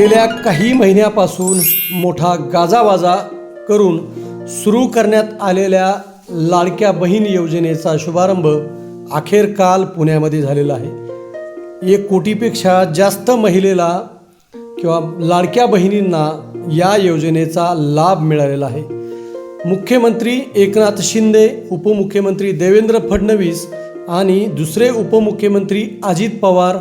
गेल्या काही महिन्यापासून मोठा गाजावाजा करून सुरू करण्यात आलेल्या लाडक्या बहीण योजनेचा शुभारंभ अखेर काल पुण्यामध्ये झालेला आहे. एक कोटीपेक्षा जास्त महिलेला किंवा लाडक्या बहिणींना या योजनेचा लाभ मिळालेला आहे. मुख्यमंत्री एकनाथ शिंदे उपमुख्यमंत्री देवेंद्र फडणवीस आणि दुसरे उपमुख्यमंत्री अजित पवार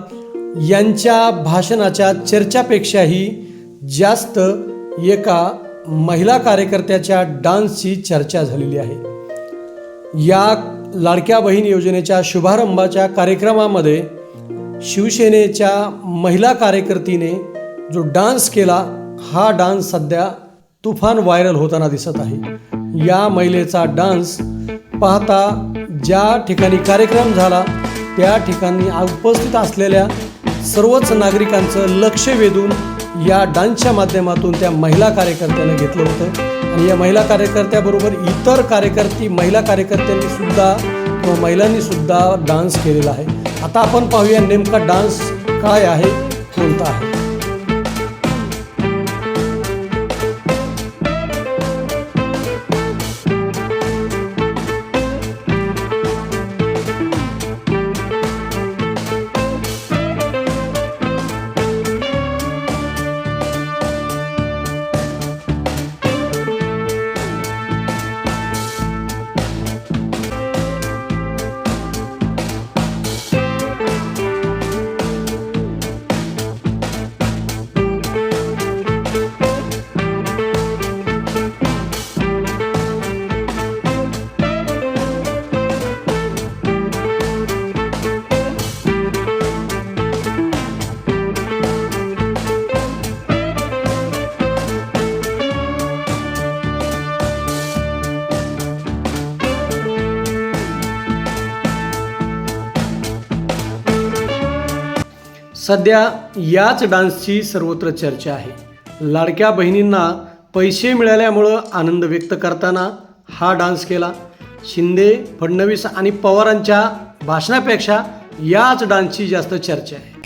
यांच्या भाषणाच्या चर्चापेक्षाही जास्त एका महिला कार्यकर्त्याच्या डान्सची चर्चा झालेली आहे. या लाडक्या बहीण योजनेच्या शुभारंभाच्या कार्यक्रमामध्ये शिवसेनेच्या महिला कार्यकर्तीने जो डान्स केला हा डान्स सध्या तुफान व्हायरल होताना दिसत आहे. या महिलेचा डान्स पाहता ज्या ठिकाणी कार्यक्रम झाला त्या ठिकाणी उपस्थित असलेल्या सर्वच नागरिकांचं लक्ष वेधून या डान्सच्या माध्यमातून त्या महिला कार्यकर्त्यानं घेतलं होतं. आणि या महिला कार्यकर्त्याबरोबर इतर कार्यकर्ती महिला कार्यकर्त्यांनी सुद्धा किंवा महिलांनी सुद्धा डान्स केलेला आहे. आता आपण पाहूया नेमका डान्स काय आहे कोणता आहे. सध्या याच डान्सची सर्वत्र चर्चा आहे. लाडक्या बहिणींना पैसे मिळाल्यामुळं आनंद व्यक्त करताना हा डान्स केला. शिंदे फडणवीस आणि पवारांच्या भाषणापेक्षा याच डान्सची जास्त चर्चा आहे.